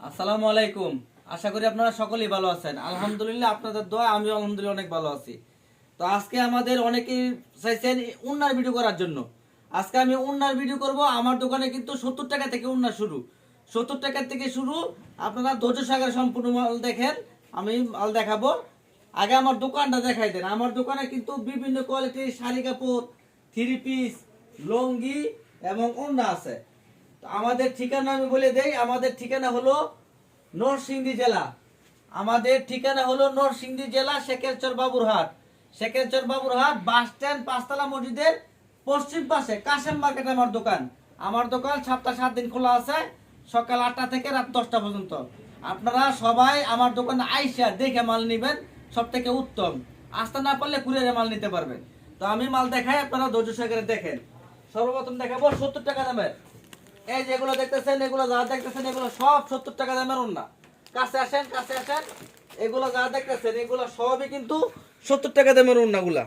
আসসালামু আলাইকুম। আশা করি আপনারা সকলেই ভালো আছেন। আলহামদুলিল্লাহ আপনাদের দোয়া আমি আলহামদুলিল্লাহ অনেক ভালো আছি। তো আজকে আমাদের অনেকেই চাইছেন উন্নার ভিডিও করার জন্য। আজকে আমি উন্নার ভিডিও করব। আমার দোকানে কিন্তু সত্তর টাকা থেকে উন্না শুরু। সত্তর টাকা থেকে শুরু। আপনারা ধৈর্য সাগর সম্পূর্ণ মাল দেখেন। আমি মাল দেখাবো। আগে আমার দোকানটা দেখাই দেন। আমার দোকানে কিন্তু বিভিন্ন কোয়ালিটির শাড়ি কাপড় থ্রি পিস লুঙ্গি এবং ওড়না আছে। আমাদের ঠিকানা আমি বলে দেই, আমাদের ঠিকানা হলো নরসিংদী জেলা। আমাদের ঠিকানা হলো নরসিংদী জেলা, শেখেরচর বাবুরহাট। শেখেরচর বাবুরহাট বাস স্ট্যান্ড, পাঁচতলা মসজিদের পশ্চিম পাশে, কাশেম মার্কেট আমার দোকান। আমার দোকান সপ্তাহ সাত দিন খোলা আছে, সকাল আটটা থেকে রাত দশটা পর্যন্ত। আপনারা সবাই আমার দোকানে আইসা দেখে মাল নেবেন, সব থেকে উত্তম। আসতে না পারলে কুরিয়ারে মাল নিতে পারবেন। তো আমি মাল দেখাই, আপনারা ধৈর্য সহকারে দেখেন। সর্বপ্রথম দেখাবো সত্তর টাকা দামের। এই যেগুলো দেখতেছেন, এগুলো যা দেখতেছেন, এগুলো সব সত্তর টাকা দামের না কাছে আসেন কাছে আসেন। এগুলো যা দেখতেছেন, এগুলো সবই কিন্তু সত্তর টাকা দামের উন্নাগুলা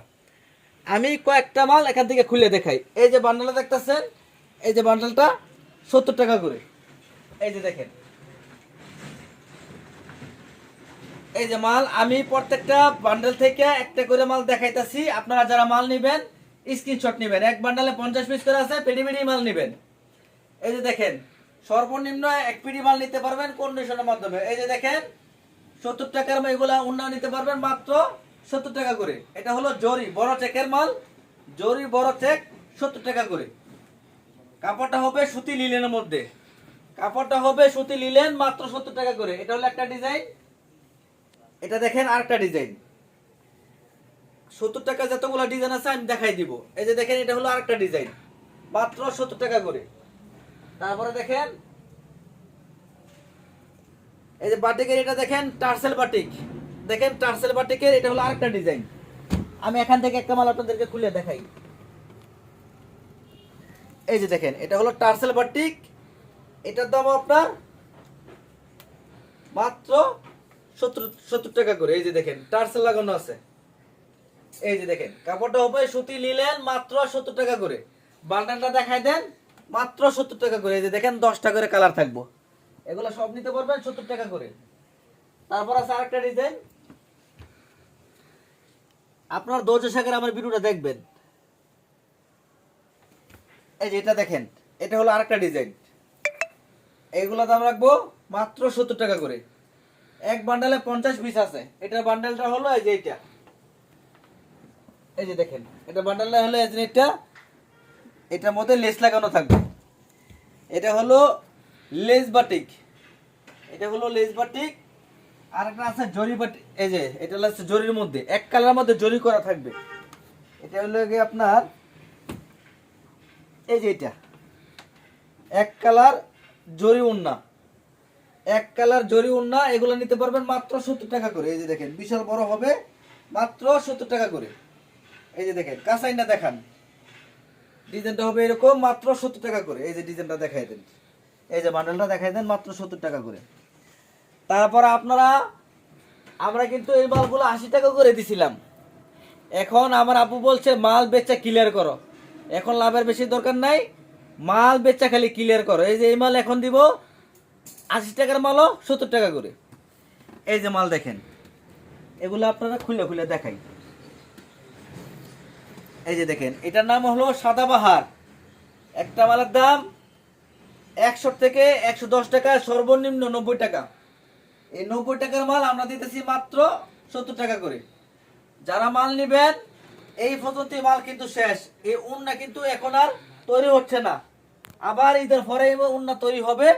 আমি কয়েকটা মাল এখান থেকে খুলে দেখাই। এই যে বান্ডেলটা দেখতেছেন, এই যে বান্ডেলটা সত্তর টাকা করে। এই যে দেখেন। এই যে মাল, আমি প্রত্যেকটা বান্ডেল থেকে একটা করে মাল দেখাইতাছি। আপনারা যারা মাল নেবেন, স্ক্রিনশট নেবেন। এক বান্ডেলে পঞ্চাশ পিস করে আছে পেডি মাল নেবেন। এই যে দেখেন, সর্বনিম্ন এক পিডি মাল নিতে পারবেন কন্ডিশনের মাধ্যমে। এই যে দেখেন, সত্তর টাকার এগুলা উন্নয়ন নিতে পারবেন মাত্র সত্তর টাকা করে। এটা হলো জরি, বড় চেকের মাল, জরি, বড় চেক সত্তর টাকা করে। কাপড়টা হবে সুতি লিলেনের মধ্যে। কাপড়টা হবে সুতি লিলেন মাত্র সত্তর টাকা করে। এটা হলো একটা ডিজাইন এটা দেখেন আরেকটা ডিজাইন সত্তর টাকা যতগুলো ডিজাইন আছে, আমি দেখাই দিব। এই যে দেখেন, এটা হলো আরেকটা ডিজাইন মাত্র সত্তর টাকা করে। তারপরে দেখেন, এই যে বাটিকের এটা দেখেন, টার্সেল বাটিক। দেখেন, টার্সেল বাটিকের এটা হলো আরেকটা ডিজাইন। আমি এখান থেকে একটা মাল আপনাদেরকে খুলে দেখাই। এই যে দেখেন, এটা হলো টার্সেল বাটিক। এটার দাম আপনার মাত্র সত্তর সত্তর টাকা করে। এই যে দেখেন, টার্সেল লাগানো আছে। এই যে দেখেন, কাপড়টা হবে সুতি নিলেন মাত্র সত্তর টাকা করে। বান্ডালটা দেখাই দেন। মাত্র সত্তর টাকা করে, এই যে দেখেন দশটা করে কালার থাকব। এগুলো সব নিতে পারবেন সত্তর টাকা করে। তারপর আছে আরেকটা ডিজাইন আপনার দোজ সাগর আমার ভিডিওটা দেখবেন। এই যে এটা দেখেন, এটা হলো আরেকটা ডিজাইন এইগুলো দাম রাখব মাত্র সত্তর টাকা করে। এক বান্ডালে পঞ্চাশ পিস আছে। এটার বান্ডেলটা হলো এই যে এটা এই যে দেখেন, এটা বান্ডেলটা হলো এই যে এটা এটার মধ্যে লেস লাগানো থাকবে। এটা হলো লেস বাটিক। এটা হলো লেস বাটিক। আর একটা আছে জরি বাটিক এই যে, এটা হচ্ছে জরির মধ্যে। এক কালার মধ্যে জরি করা থাকবে। এটা হলো গিয়ে আপনার, এই যে এটা। এক কালার জরি উন্না। এক কালার জরি উন্না, এগুলো নিতে পারবেন মাত্র সত্তর টাকা করে। এই যে দেখেন, বিশাল বড় হবে মাত্র সত্তর টাকা করে। এই যে দেখেন কাঁচাই না দেখান। ডিজাইনটা হবে এরকম মাত্র সত্তর টাকা করে। এই যে ডিজাইনটা দেখাই দেন। এই যে বান্ডেলটা দেখাই দেন, মাত্র সত্তর টাকা করে। তারপর আপনারা, আমরা কিন্তু এই মালগুলো আশি টাকা করে দিছিলাম। এখন আমার আপু বলছে, মাল বেচা ক্লিয়ার করো। এখন লাভের বেশি দরকার নাই। মাল বেচা খালি ক্লিয়ার করো। এই যে এই মাল এখন দিব আশি টাকার মালও সত্তর টাকা করে। এই যে মাল দেখেন, এগুলো আপনারা খুলে খুলে দেখাই। এই যে দেখেন, এটার নাম হলো সাদাবাহার একটা মালের দাম একশো থেকে একশো দশ টাকা, সর্বনিম্ন নব্বই টাকা। এই নব্বই টাকার মাল আমরা দিতেছি মাত্র সত্তর টাকা করে। যারা মাল নেবেন, এই পর্যন্ত মাল কিন্তু শেষ। এই উন্না কিন্তু এখন আর তৈরি হচ্ছে না। আবার ঈদের পরে উন্না তৈরি হবে।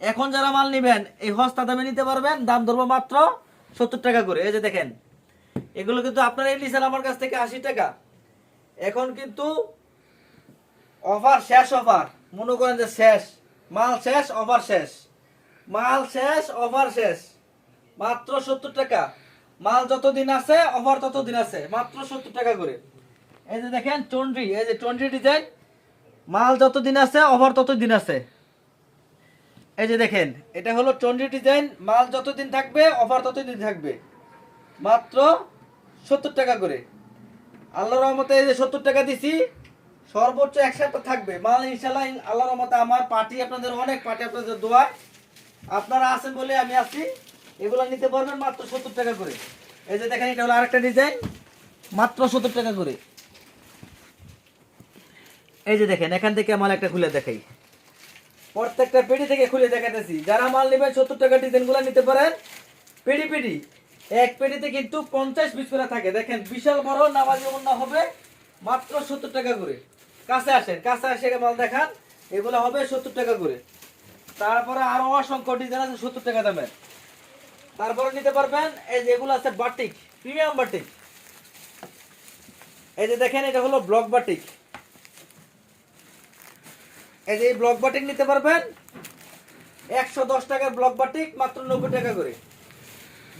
এখন যারা মাল নেবেন, এই হস্তা দামে নিতে পারবেন, দাম ধরবো মাত্র সত্তর টাকা করে। এই যে দেখেন, এগুলো কিন্তু আপনারা নিছেন আমার কাছ থেকে আশি টাকা। এখন কিন্তু অফার শেষ অফার মনে করেন যে শেষ। মাল শেষ অফার শেষ। মাল শেষ অফার শেষ। মাত্র সত্তর টাকা। মাল যতদিন আছে অফার ততদিন আছে। মাত্র সত্তর টাকা করে। এই যে দেখেন চন্ড্রি এই যে চন্ড্রি ডিজাইন মাল যতদিন আছে অফার ততদিন আছে। এই যে দেখেন, এটা হলো চন্ড্রি ডিজাইন মাল যতদিন থাকবে অফার ততদিন থাকবে। মাত্র সত্তর টাকা করে। আল্লাহর রহমতে এই যে সত্তর টাকা দিছি, সর্বোচ্চ এক সপ্তাহ থাকবে। মাল ইনশাল্লাহ আল্লাহর রহমতে আমার পার্টি আপনাদের, অনেক পার্টি আপনাদের দোয়া আপনারা আছেন বলে আমি আছি। এগুলো নিতে পারবেন মাত্র সত্তর টাকা করে। এই যে দেখেন, এটা হলো আরেকটা ডিজাইন। মাত্র সত্তর টাকা করে। এই যে দেখেন, এখান থেকে মাল একটা খুলে দেখাই। প্রত্যেকটা পেটি থেকে খুলে দেখাতেছি। যারা মাল নেবেন সত্তর টাকা ডিজাইনগুলো নিতে পারেন। পেটি পেটি। এক পেটিতে কিন্তু পঞ্চাশ পিস করে থাকে। দেখেন, বিশাল বড়, নামাজি না হবে মাত্র সত্তর টাকা করে। কাছে আসেন, কাছে আসে মাল দেখান, এগুলো হবে সত্তর টাকা করে। তারপরে আরও অসংখ্য ডিজাইন আছে সত্তর টাকা দামের। তারপরে নিতে পারবেন, এই যে এগুলো আছে বাটিক প্রিমিয়াম বাটিক এই যে দেখেন, এটা হলো ব্লক বাটিক এই যে এই ব্লক বাটিক নিতে পারবেন, একশো দশ টাকার ব্লক বাটিক মাত্র নব্বই টাকা করে।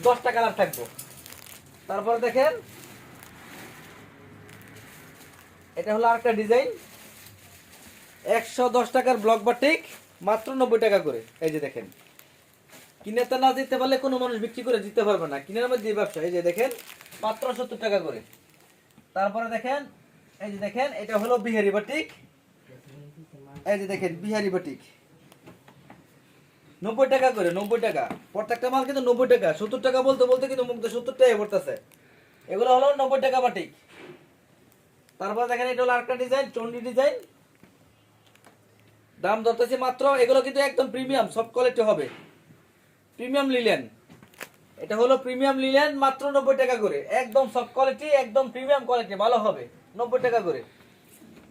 দশটা কালার থাকব। তারপরে দেখেন, এটা হলো আরেকটা ডিজাইন। একশো দশ টাকার ব্লক বাটিক মাত্র নব্বই টাকা করে। এই যে দেখেন কিনেতে না দিতে পারলে কোনো মানুষ বিক্রি করে দিতে পারবে না। কিনে নামে যে ব্যবসা, এই যে দেখেন, মাত্র সত্তর টাকা করে। তারপরে দেখেন, এই যে দেখেন, এটা হলো বিহারি বাটিক। এই যে দেখেন, বিহারি বাটিক। নব্বই টাকা করে, নব্বই টাকা। প্রত্যেকটা মাল কিন্তু নব্বই টাকা, সত্তর টাকা বলতে বলতে কিন্তু মুখ সত্তর টাকা পড়তেছে। এগুলো হলো নব্বই টাকা বাটিক। তারপর দেখেন এটা হলো আরেকটা ডিজাইন চন্ডি ডিজাইন দাম ধরতেছি মাত্র, এগুলো কিন্তু একদম প্রিমিয়াম সফট কোয়ালিটি হবে। প্রিমিয়াম লিলেন এটা হলো প্রিমিয়াম লিলেন মাত্র নব্বই টাকা করে। একদম সফট কোয়ালিটি একদম প্রিমিয়াম কোয়ালিটি ভালো হবে। নব্বই টাকা করে।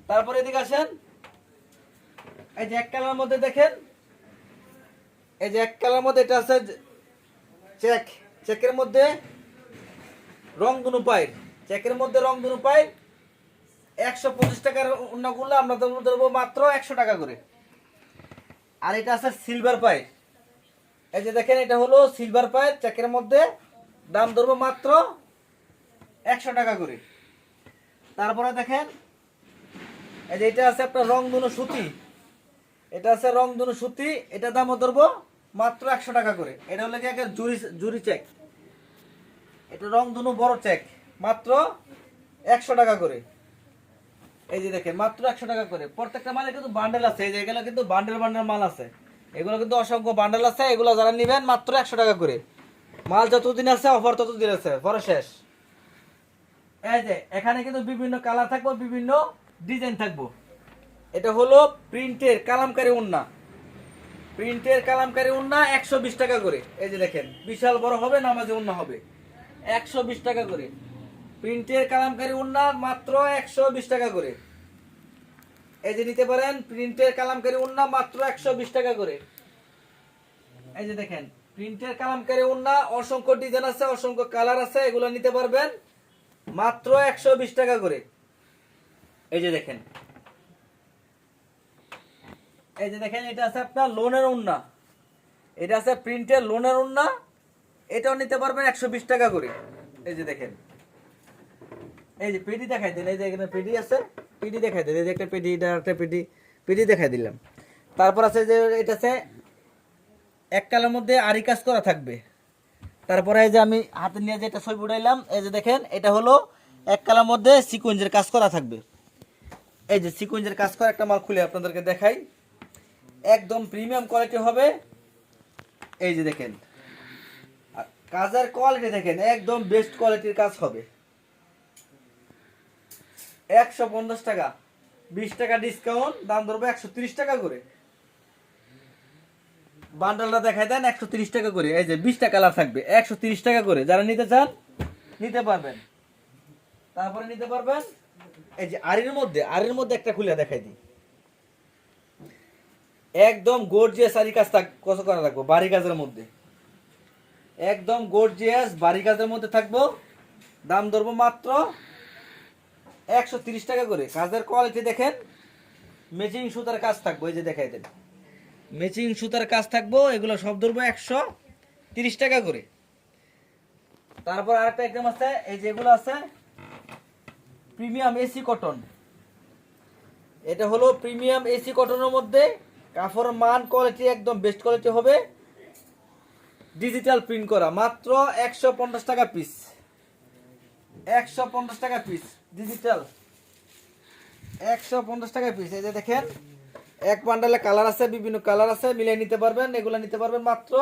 তারপরে এদিকে আসেন। এই যে এক কালার মধ্যে দেখেন এই যে এক কালার মধ্যে এটা আছে চেক, চেকের মধ্যে রং দুনু পাই চেকের মধ্যে রং দুনু পাই একশো পঁচিশ টাকার অন্যগুলো আমরা ধরবো মাত্র একশো টাকা করে। আর এটা আছে সিলভার পাই এই যে দেখেন, এটা হলো সিলভার পাই চেকের মধ্যে দাম ধরবো মাত্র একশো টাকা করে। তারপরে দেখেন, এই যে এটা আছে আপনার রং দুনো সুতি। এটা আছে রং দুনো সুতি, এটা দামও ধরবো মাত্র একশো টাকা করে। এটা হলো কি জুরি জুরি চেক এটা রং দুনো বড় চেক মাত্র একশো টাকা করে। এই যে দেখেন, মাত্র একশো টাকা করে। প্রত্যেকটা মালে কিন্তু বান্ডেল আছে। এই যে এগুলো কিন্তু বান্ডেল বান্ডেল মাল আছে। এগুলো কিন্তু অসংখ্য বান্ডেল আছে। এগুলো যারা নেবেন মাত্র একশো টাকা করে। মাল যতদিন আছে, অফার ততদিন আছে। পরে শেষ। এই যে, এখানে কিন্তু বিভিন্ন কালার থাকব, বিভিন্ন ডিজাইন থাকব। এটা হলো প্রিন্টের কালামকারী উন্না প্রিন্টের কালামকারী উন্না একশো বিশ টাকা করে। এই যে দেখেন, বিশাল বড় হবে, নামাজি উন্না হবে। একশো বিশ টাকা করে। প্রিন্টের কালামকারী উন্না মাত্র একশো বিশ টাকা করে। এই যে নিতে পারেন, প্রিন্টের কালামকারী উন্না মাত্র একশো বিশ টাকা করে। এই যে দেখেন, প্রিন্টের কালামকারী উন্না অসংখ্য ডিজাইন আছে, অসংখ্য কালার আছে, এগুলো নিতে পারবেন মাত্র একশো বিশ টাকা করে। এই যে দেখেন এই যে দেখেন, এটা আছে আপনার লোনের উন্না এটা আছে প্রিন্টের লোনের উন্না এটাও নিতে পারবেন একশো বিশ টাকা করে। এই যে দেখেন। এই যে পেটি দেখাই দিন এই যে এখানে পেটি আছে, পেটি দেখাই দিন এই যে একটা পেটি, এটা একটা পেটি পেটি দেখাই দিলাম। তারপর আছে যে, এটা আছে, এক কালের মধ্যে আরি কাজ করা থাকবে। তারপরে এই যে আমি হাতে নিয়ে যে এটা ছবি উঠাইলাম, এই যে দেখেন, এটা হলো এক কালার মধ্যে সিকুয়েন্সের কাজ করা থাকবে। এই যে সিকুয়েন্সের কাজ করা একটা মাল খুলে আপনাদেরকে দেখাই। একদম প্রিমিয়াম কোয়ালিটি হবে। এই যে দেখেন। কাজের কোয়ালিটি দেখেন, একদম বেস্ট কোয়ালিটির কাজ হবে। একশো পঞ্চাশ টাকা, বিশ টাকা ডিসকাউন্ট দাম ধরবো একশো তিরিশ টাকা করে। বান্ডালটা দেখাই দেন, একশো তিরিশ টাকা করে। এই যে বিশটা কালার থাকবে, একশো তিরিশ টাকা করে। যারা নিতে চান, নিতে পারবেন। তারপরে নিতে পারবেন, এই যে আরির মধ্যে আরির মধ্যে একটা খুলে দেখাই দিই। একদম গর্জিয়াস আরি কাজ থাক কত করা থাকব? বাড়ি কাজের মধ্যে। একদম গর্জিয়াস বাড়ি কাজের মধ্যে থাকব। দাম ধরবো মাত্র একশো তিরিশ টাকা করে। কাজের কোয়ালিটি দেখেন ম্যাচিং সুতার কাজ থাকব, এই যে দেখাই দেন। ম্যাচিং সুতার কাজ থাকব, এগুলো সব ধরবো একশো তিরিশ টাকা করে। তারপর আরেকটা আইটেম আছে, এই যেগুলো আছে প্রিমিয়াম এসি কটন এটা হলো প্রিমিয়াম এসি কটনের মধ্যে কাপড়ের মান কোয়ালিটি একদম বেস্ট কোয়ালিটি হবে। ডিজিটাল প্রিন্ট করা, মাত্র একশো পঞ্চাশ টাকা পিস একশো পঞ্চাশ টাকা পিস ডিজিটাল একশো পঞ্চাশ টাকা পিস এই যে দেখেন, এক বান্ডালে কালার আছে, বিভিন্ন কালার আছে, মিলিয়ে নিতে পারবেন, এগুলো নিতে পারবেন মাত্র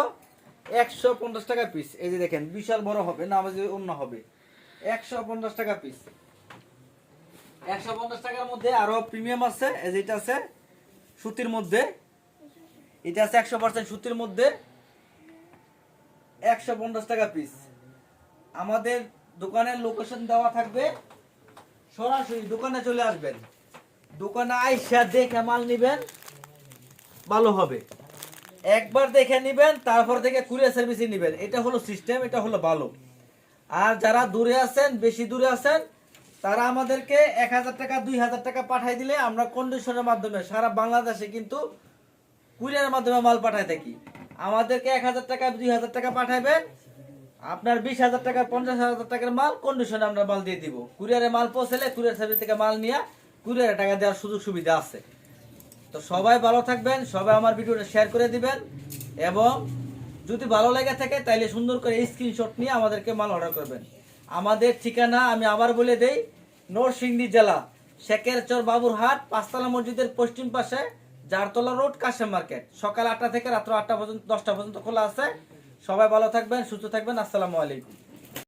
একশো পঞ্চাশ টাকা পিস এই যে দেখেন, বিশাল বড় হবে, না আমাদের অন্য হবে। একশো পঞ্চাশ টাকা পিস একশো পঞ্চাশ টাকার মধ্যে আরও প্রিমিয়াম আছে, এই যে এটা আছে, সুতির মধ্যে। এটা আছে একশো পার্সেন্ট সুতির মধ্যে। একশো পঞ্চাশ টাকা পিস আমাদের দোকানের লোকেশন দেওয়া থাকবে। সরাসরি দোকানে চলে আসবেন। দোকানে আইসা দেখে মাল নিবেন। ভালো হবে। একবার দেখে নিবেন, তারপর থেকে কুরিয়ার সার্ভিসে নিবেন। এটা হলো সিস্টেম এটা হলো ভালো। আর যারা দূরে আছেন, বেশি দূরে আছেন, তারা আমাদেরকে এক হাজার টাকা, দুই হাজার টাকা পাঠাই দিলে আমরা কন্ডিশনের মাধ্যমে সারা বাংলাদেশে কিন্তু কুরিয়ারের মাধ্যমে মাল পাঠাই থাকি। আমাদেরকে এক হাজার টাকা, দুই হাজার টাকা পাঠাবেন আপনার বিশ হাজার টাকা, পঞ্চাশ হাজার টাকার মাল কন্ডিশনে আমরা মাল দিয়ে দিব। কুরিয়ারে মাল পৌঁছালে কুরিয়ার সার্ভিস থেকে মাল নিয়ে কুরিয়ারে টাকা দেওয়ার সুযোগ সুবিধা আছে। তো সবাই ভালো থাকবেন, সবাই আমার ভিডিওটা শেয়ার করে দিবেন এবং যদি ভালো লেগে থাকে তাইলে সুন্দর করে স্ক্রিনশট নিয়ে আমাদেরকে মাল অর্ডার করবেন। আমাদের ঠিকানা আমি আবার বলে দেই, নরসিংদী জেলা, শেখেরচর বাবুরহাট, পাঁচতলা মসজিদের পশ্চিম পাশে জারতলা রোড, কাশেম মার্কেট। সকাল আটটা থেকে রাত্র আটটা পর্যন্ত, দশটা পর্যন্ত খোলা আছে। সবাই ভালো থাকবেন, সুস্থ থাকবেন। আসসালামু আলাইকুম।